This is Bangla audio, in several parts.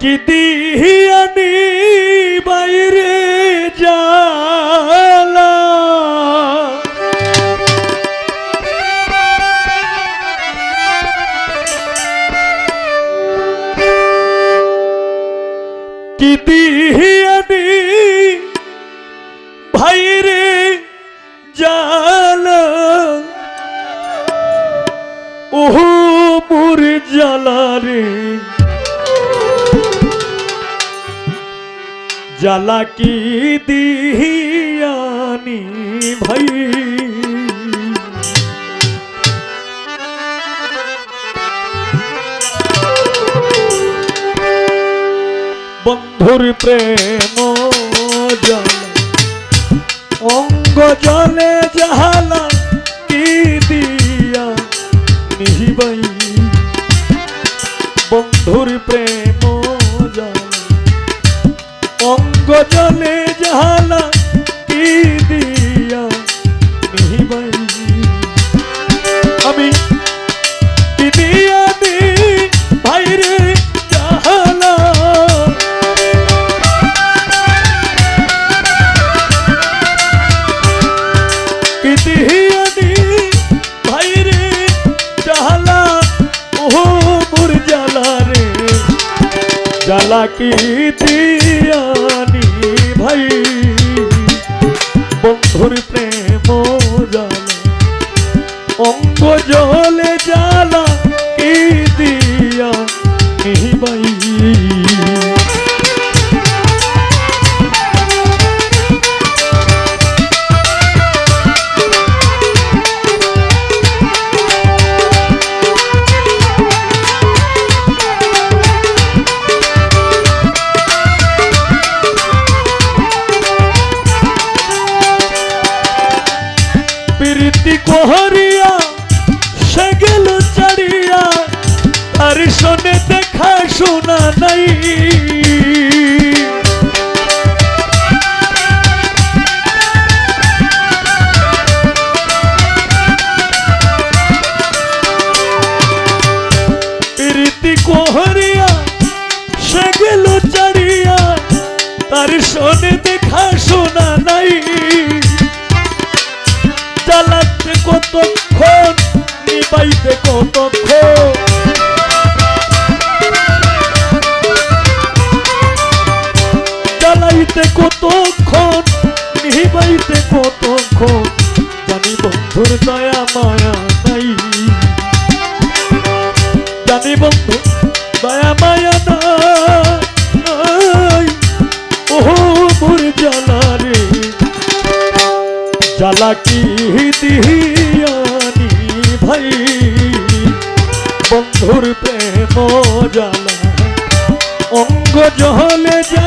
কি দিহিয়ানি বাইরে জালা? কি দিহিয়ানি ভাইরে জালা? ওহো মোর জ্বালা রে জ্বালা কি দিহিয়ানি ভাই? বন্ধুর প্রেম জ্বালা অঙ্গ জলে জাহালা আমি কি দি ভাইরে জাহালা কিতিহিয়ানি ভাইরে জালা ও মোর জালা রে। জালা কিতিয়ানি ভাই? বন্ধুর প্রেম প্রীতি কোহরিয়া, সে গেল চারিয়া আর শোনে দেখা শোনা নাই। তার শোনে দেখা শোনা নাই। কতক্ষণ নিবাইতে কতক্ষণ? চালাইতে কতক্ষণ, নিবাইতে কতক্ষণ? জানি বন্ধুর দয়া, মায়া নাই। জানি বন্ধু দয়া, মায়া নাই। ওহো, মোর জ্বালা রে। জ্বালা কি দিহিয়ানি ভাই বন্ধুর প্রেম জ্বালা অঙ্গ জহলে জ্বালা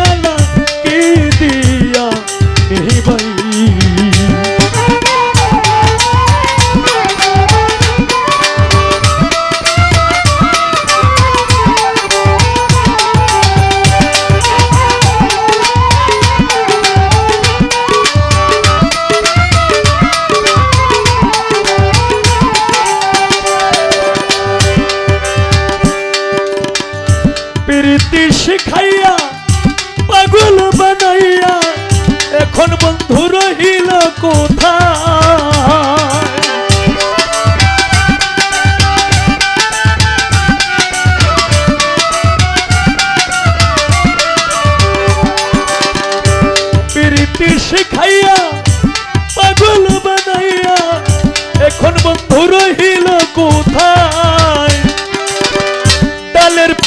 শিখাইয়া পাগল বানাইয়া এখন বন্ধু রহিল কোথায়?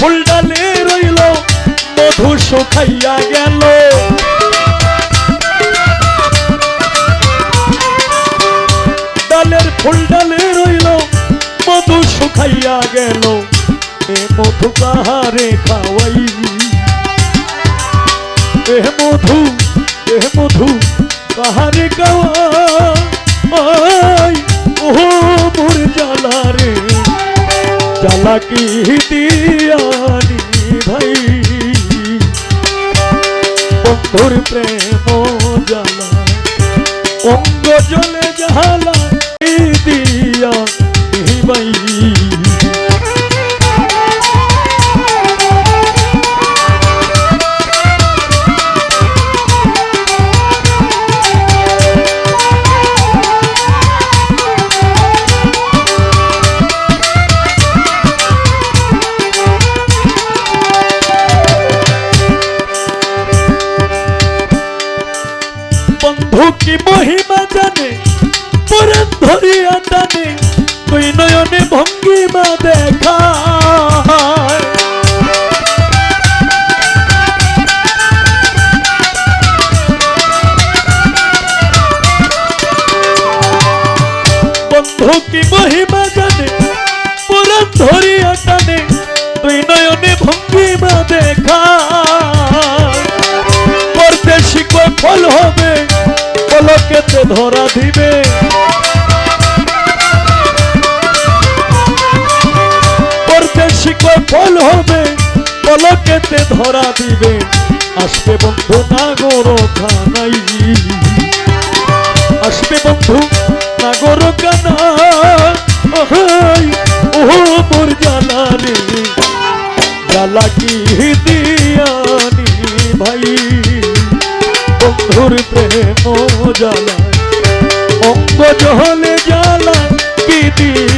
ফুল ডালে রইল, মধু শুকাইয়া গেল। ডালের ফুল ডালে রইল, মধু শুকাইয়া গেল। এ মধু কাহারে খাওয়াই এ মধু এ মধু কাহারে গাওয়াই জ্বালা কি দিয়ানি ভাই। বন্ধুর প্রেম জ্বালা অঙ্গ জলে জ্বালা ভঙ্গিমা দেখা ভক্তি মহিমা জানে, পুরাণ ধরিয়া টানে তুই নয়নে ভঙ্গিমা দেখা পরদেশিক ফল হবে পলকেতে ধরা দিবে। রসিকয় ফল হবে পলকেতে ধরা দিবে। আসবে বন্ধু নাগর খানাই আসবে বন্ধু নাগর কানা ওহাই, ও মোর জ্বালা রে। কি দিয়ানি ভাই? বন্ধুর প্রেম জ্বালা অঙ্গ জহলে জ্বালা কি দিয়া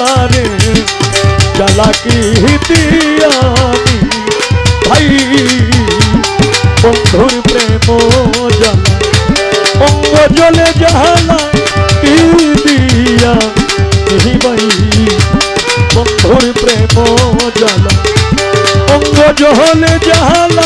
মোর জালা রে জালা কি হিতিয়ানি? ভাই, বন্ধুর প্রেম জালা, অঙ্গ জলে জাহালা কি দিয়া ভাই, বন্ধুর প্রেম জালা, অঙ্গ জহলে জাহালা